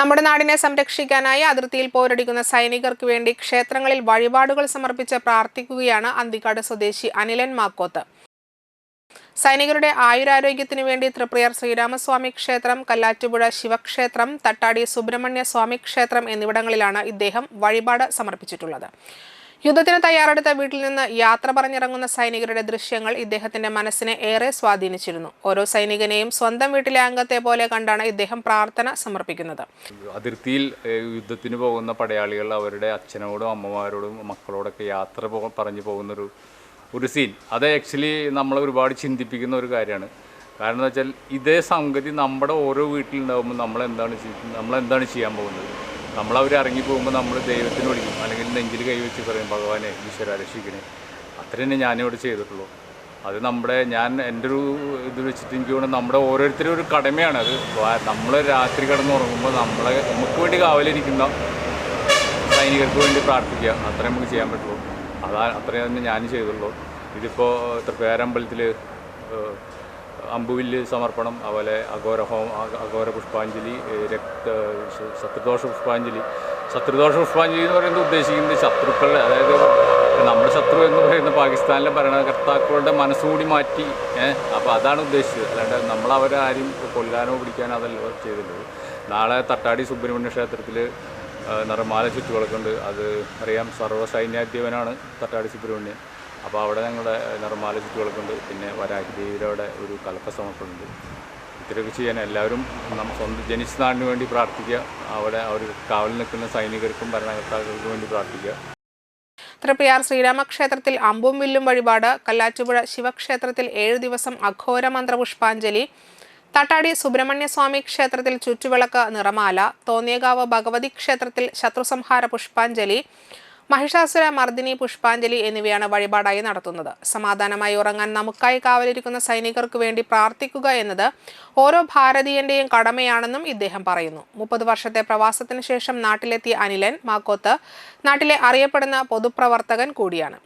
നമ്മുടെ നാടിനെ സംരക്ഷിക്കാനായി അതിർത്തിയിൽ പോരടിക്കുന്ന സൈനികർക്ക് വേണ്ടി ക്ഷേത്രങ്ങളിൽ വഴിപാടുകൾ സമർപ്പിച്ച് പ്രാർത്ഥിക്കുകയാണ് അന്തിക്കാട് സ്വദേശി അനിലൻ മാക്കോത്ത്. സൈനികരുടെ ആയുരാരോഗ്യത്തിനു വേണ്ടി തൃപ്രിയർ ശ്രീരാമസ്വാമി ക്ഷേത്രം കല്ലാറ്റുപുഴ ശിവക്ഷേത്രം തട്ടാടി സുബ്രഹ്മണ്യ സ്വാമി ക്ഷേത്രം എന്നിവിടങ്ങളിലാണ് ഇദ്ദേഹം വഴിപാട് സമർപ്പിച്ചിട്ടുള്ളത്. യുദ്ധത്തിന് തയ്യാറെടുത്ത വീട്ടിൽ നിന്ന് യാത്ര പറഞ്ഞിറങ്ങുന്ന സൈനികരുടെ ദൃശ്യങ്ങൾ ഇദ്ദേഹത്തിന്റെ മനസ്സിനെ ഏറെ സ്വാധീനിച്ചിരുന്നു. ഓരോ സൈനികനെയും സ്വന്തം വീട്ടിലെ അംഗത്തെ പോലെ കണ്ടാണ് ഇദ്ദേഹം പ്രാർത്ഥന സമർപ്പിക്കുന്നത്. അതിർത്തിയിൽ യുദ്ധത്തിന് പോകുന്ന പടയാളികൾ അവരുടെ അച്ഛനോടും അമ്മമാരോടും മക്കളോടൊക്കെ യാത്ര പറഞ്ഞു പോകുന്ന ഒരു സീൻ അത് ആക്ച്വലി നമ്മളെ ഒരുപാട് ചിന്തിപ്പിക്കുന്ന ഒരു കാര്യമാണ്. കാരണം എന്ന് വെച്ചാൽ ഇതേ സംഗതി നമ്മുടെ ഓരോ വീട്ടിലുണ്ടാകുമ്പോൾ നമ്മളെന്താണ് നമ്മളെന്താണ് ചെയ്യാൻ പോകുന്നത്? നമ്മളവർ ഇറങ്ങി പോകുമ്പോൾ നമ്മൾ ദൈവത്തിന് വിളിക്കും. അല്ലെങ്കിൽ നെഞ്ചിൽ കൈവച്ച് പറയും ഭഗവാനെ ഈശ്വര രക്ഷിക്കണേ അത്ര തന്നെ ഞാനിവിടെ ചെയ്തിട്ടുള്ളൂ. അത് നമ്മുടെ ഞാൻ എന്റെ ഒരു ഇത് വെച്ചിട്ട് എനിക്ക് തോന്നുന്നു നമ്മുടെ ഓരോരുത്തരും ഒരു കടമയാണ്. അത് നമ്മൾ രാത്രി കിടന്നുറങ്ങുമ്പോൾ നമ്മളെ നമുക്ക് വേണ്ടി കാവലിരിക്കുന്ന സൈനികർക്ക് വേണ്ടി പ്രാർത്ഥിക്കുക. അത്രേ നമുക്ക് ചെയ്യാൻ പറ്റുള്ളൂ. അതാ അത്രയും തന്നെ ഞാൻ ചെയ്തുള്ളൂ. ഇതിപ്പോൾ തൃപ്പേരമ്പലത്തിൽ അമ്പുവില്ല് സമർപ്പണം അതുപോലെ അഘോര ഹോം അഘോര പുഷ്പാഞ്ജലി രക്ത ശത്രുദോഷ പുഷ്പാഞ്ജലി. ശത്രുദോഷ പുഷ്പാഞ്ജലി എന്ന് പറയുന്നത് ഉദ്ദേശിക്കുന്നത് ശത്രുക്കളുടെ അതായത് നമ്മുടെ ശത്രു എന്ന് പറയുന്ന പാകിസ്ഥാനിലെ ഭരണകർത്താക്കളുടെ മനസ്സുകൂടി മാറ്റി അപ്പോൾ അതാണ് ഉദ്ദേശിച്ചത്. അല്ലാണ്ട് നമ്മൾ അവരെ ആരും കൊല്ലാനോ പിടിക്കാനോ അതല്ല ചെയ്തിട്ടുള്ളത്. നാളെ തട്ടാടി സുബ്രഹ്മണ്യ ക്ഷേത്രത്തിൽ നിറമാല ചുറ്റുവിളക്കുണ്ട് അത് അറിയാം സർവസൈന്യാധ്യവനാണ് തട്ടാടി സുബ്രഹ്മണ്യൻ. അപ്പോൾ അവിടെ ഞങ്ങളുടെ നിർമ്മാല ചുറ്റുവിളക്കുണ്ട്. പിന്നെ വരാഹി ദേവിയുടെ ഒരു കലക്ക സമർപ്പണമുണ്ട് ഇത്രയൊക്കെ ചെയ്യാൻ എല്ലാവരും നമ്മൾ സ്വന്തം ജനിച്ച നാടിന് വേണ്ടി പ്രാർത്ഥിക്കുക. അവിടെ അവർ കാവൽ നിൽക്കുന്ന സൈനികർക്കും ഭരണകർത്താക്കൾക്കും വേണ്ടി പ്രാർത്ഥിക്കുക. തൃപ്രയാർ ശ്രീരാമക്ഷേത്രത്തിൽ അമ്പും വില്ലും വഴിപാട് കല്ലാറ്റുപുഴ ശിവക്ഷേത്രത്തിൽ ഏഴ് ദിവസം അഘോര മന്ത്രപുഷ്പാഞ്ജലി തട്ടാടി സുബ്രഹ്മണ്യസ്വാമി ക്ഷേത്രത്തിൽ ചുറ്റുവിളക്ക് നിറമാല തോന്നിയകാവ് ഭഗവതി ക്ഷേത്രത്തിൽ ശത്രുസംഹാര പുഷ്പാഞ്ജലി മഹിഷാസുര മർദ്ദിനി പുഷ്പാഞ്ജലി എന്നിവയാണ് വഴിപാടായി നടത്തുന്നത്. സമാധാനമായി ഉറങ്ങാൻ നമുക്കായി കാവലിരിക്കുന്ന സൈനികർക്ക് വേണ്ടി പ്രാർത്ഥിക്കുക എന്നത് ഓരോ ഭാരതീയന്റെയും കടമയാണെന്നും ഇദ്ദേഹം പറയുന്നു. മുപ്പത് വർഷത്തെ പ്രവാസത്തിന് ശേഷം നാട്ടിലെത്തിയ അനിലൻ മാക്കോത്ത് നാട്ടിലെ അറിയപ്പെടുന്ന പൊതുപ്രവർത്തകൻ കൂടിയാണ്.